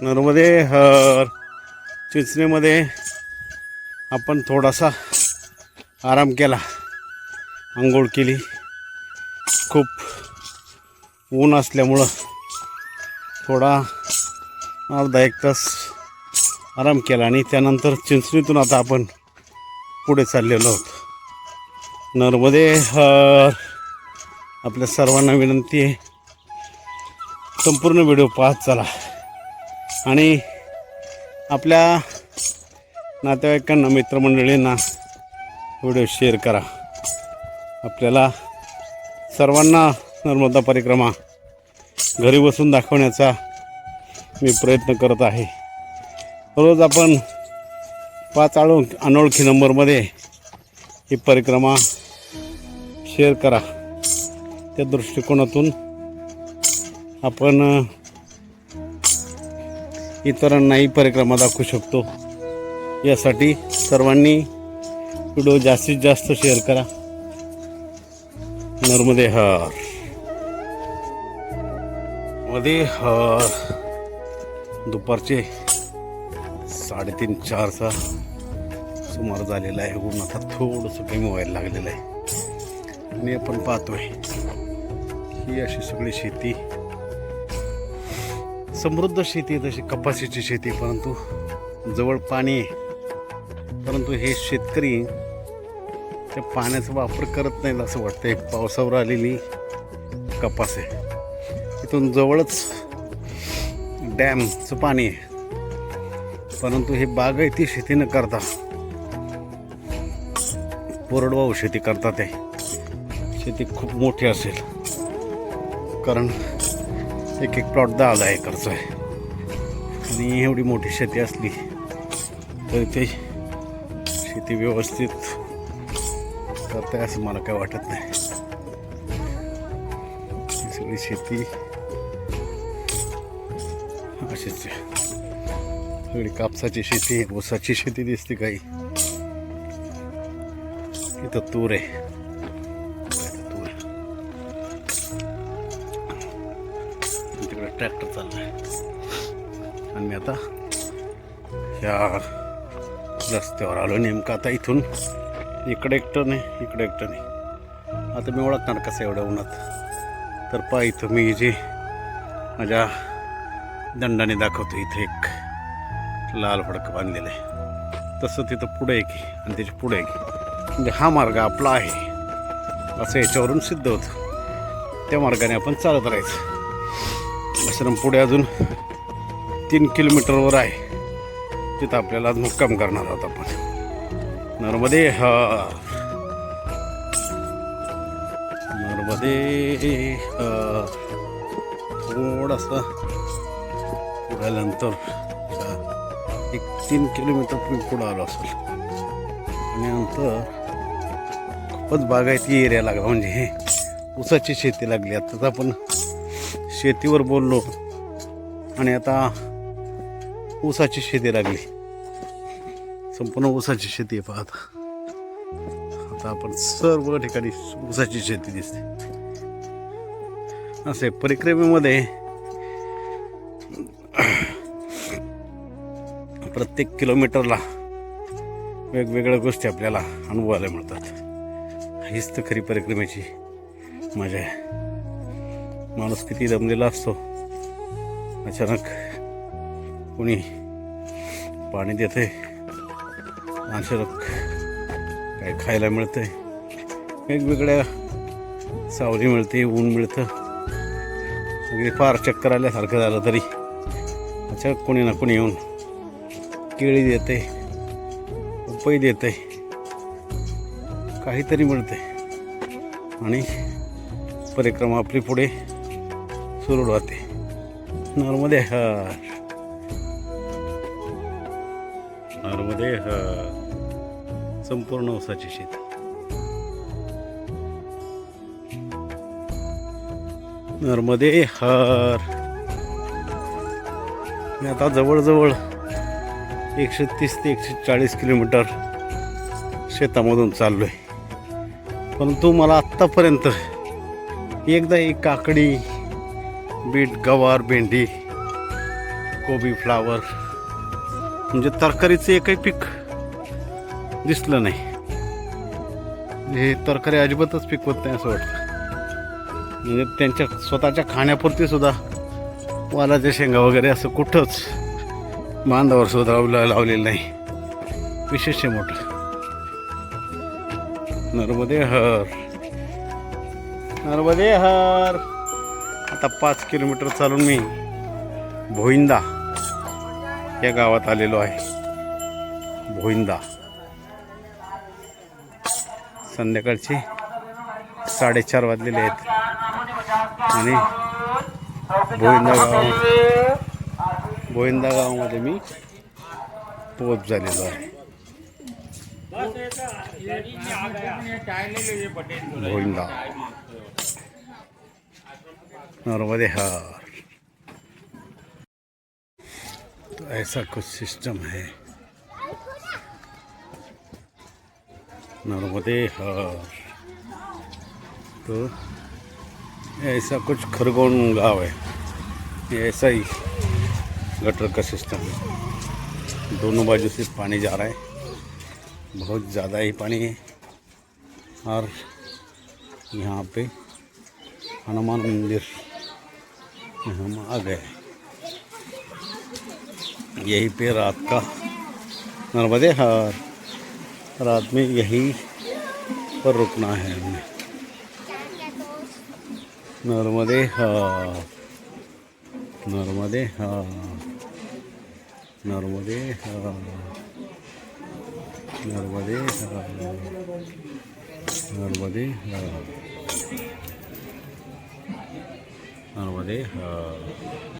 नर्मदे हर. चिंचणीमध्ये आपण थोडासा आराम केला. आंघोळ केली. खूप ऊन असल्यामुळं थोडा अर्धा एक तास आराम केला आणि त्यानंतर चिंचणीतून आता आपण पुढे चाललेलो आहोत. नर्मदे हर. आपल्या सर्वांना विनंती आहे संपूर्ण व्हिडिओ पाहत चला. आणि आपल्या नातेवाईकांना मित्रमंडळींना व्हिडिओ शेअर करा. आपल्याला सर्वांना नर्मदा परिक्रमा घरी बसून दाखवण्याचा मी प्रयत्न करत आहे. रोज आपण पाच आळो अनोळखी नंबरमध्ये ही परिक्रमा शेअर करा. त्या दृष्टिकोनातून आपण इतरांनाही परिक्रमा दाखवू शकतो. यासाठी सर्वांनी व्हिडिओ जास्तीत जास्त शेअर करा. नर्मदे हर. मध्ये हर. दुपारचे साडेतीन चारचा सुमार झालेला आहे. ऊन आता थोडंसं कमी व्हायला लागलेलं आहे. आणि आपण पाहतोय ही अशी सगळी शेती समृद्ध शेती आहे तशी कपाशीची शेती परंतु जवळ पाणी आहे. परंतु हे शेतकरी त्या पाण्याचा वापर करत नाहीत असं वाटतंय. पावसावर आलेली कपास आहे. इथून जवळच डॅमचं पाणी आहे. परंतु हे बागायती शेती न करता. कोरडवाहू शेती करतात ते. शेती खूप मोठी असेल. कारण एक एक प्लॉट दहा दहा एकरचा आहे आणि एवढी मोठी शेती असली तरी ते शेती व्यवस्थित करताय असं मला काय वाटत नाही. ही सगळी शेती अशीच आहे. सगळी कापसाची शेती ऊसाची शेती दिसते काही. इथं तूर आहे. ट्रॅक्टर ट्रॅक्टर चाललाय. आणि मी आता ह्या रस्त्यावर आलो नेमकं आता इथून. इकडे एकटं नाही इकडे एकटं नाही. आता मी ओळखणार कसं एवढ्या उन्हात? तर पहा इथं मी जे माझ्या दंडाने दाखवतो इथे एक लाल फडक बांधलेलं आहे. तसं तिथं पुढे आहे की आणि त्याच्या पुढे आहे की. म्हणजे हा मार्ग आपला आहे असं याच्यावरून सिद्ध होतं. त्या मार्गाने आपण चालत राहायचं. आश्रम पुढे अजून तीन किलोमीटरवर आहे. तिथं आपल्याला आज मुक्काम करणार आहोत आपण. नर्मदे हा. नर्मदे हर. थोडासा पुढाल्यानंतर एक तीन किलोमीटर तुम्ही पुढं आलो असेल. आणि नंतर खूपच बागायती एरिया लागला म्हणजे हे ऊसाची शेती लागली. आता आपण शेतीवर बोललो. आणि आता ऊसाची शेती लागली. संपूर्ण ऊसाची शेती आहे पाहता. आता आपण सर्व ठिकाणी ऊसाची शेती दिसते. असे परिक्रमेमध्ये प्रत्येक किलोमीटरला वेगवेगळ्या गोष्टी आपल्याला अनुभवायला मिळतात. हीच तर खरी परिक्रमेची मजा आहे. माणूस किती दमलेला असतो. अचानक कोणी पाणी देते अचानक काय खायला मिळतंय. वेगवेगळ्या सावली मिळते ऊन मिळतं. अगदी फार चक्कर आल्यासारखं झालं तरी अचानक कोणी ना कोणी येऊन केळी देते पपई देते काहीतरी मिळते आणि परिक्रमा आपली पुढे सुरू राहते. नर्मदे हर नर्मदे हर संपूर्ण ऊसाची शेती. नर्मदे हर मी आता जवळजवळ एकशे तीस ते एकशे चाळीस किलोमीटर शेतामधून चाललो आहे परंतु मला आत्तापर्यंत एकदा एक काकडी बीट गवार भेंडी कोबी फ्लावर म्हणजे तरकारीचं एकही पीक दिसलं नाही. हे तरकारी अजिबातच पिकवत नाही असं वाटतं. म्हणजे त्यांच्या स्वतःच्या खाण्यापुरती सुद्धा वालाच्या शेंगा वगैरे असं कुठंच बांधावर सुद्धा लावलं लावलेलं नाही. विशेष मोठं. नर्मदे हर. नर्मदे हर. आता पाच किलोमीटर चालून मी भोईंदा या गावात आलेलो आहे. भोईंदा. संध्याकाळचे साडेचार वाजलेले आहेत. आणि भोईंदा गाव भोईंदा गावामध्ये मी पोच झालेलो आहे. भोईंदा. नर्मदे हार तो ऐसा कुछ सिस्टम है। नर्मदे हार तो ऐसा कुछ खरगोन गाँव है। ऐसा ही गटर का सिस्टम है। दोनों बाजू से पानी जा रहा है। बहुत ज़्यादा ही पानी है। और यहाँ पे हनुमान मंदिर हम आ गए। यहीं पे रात का नर्मदे हार। रात में यहीं पर रुकना है हमें नर्मदे हार। नर्मदे हार। नर्मदे हार। नर्मदे हार। नर्मदे हार। नर्मदे हार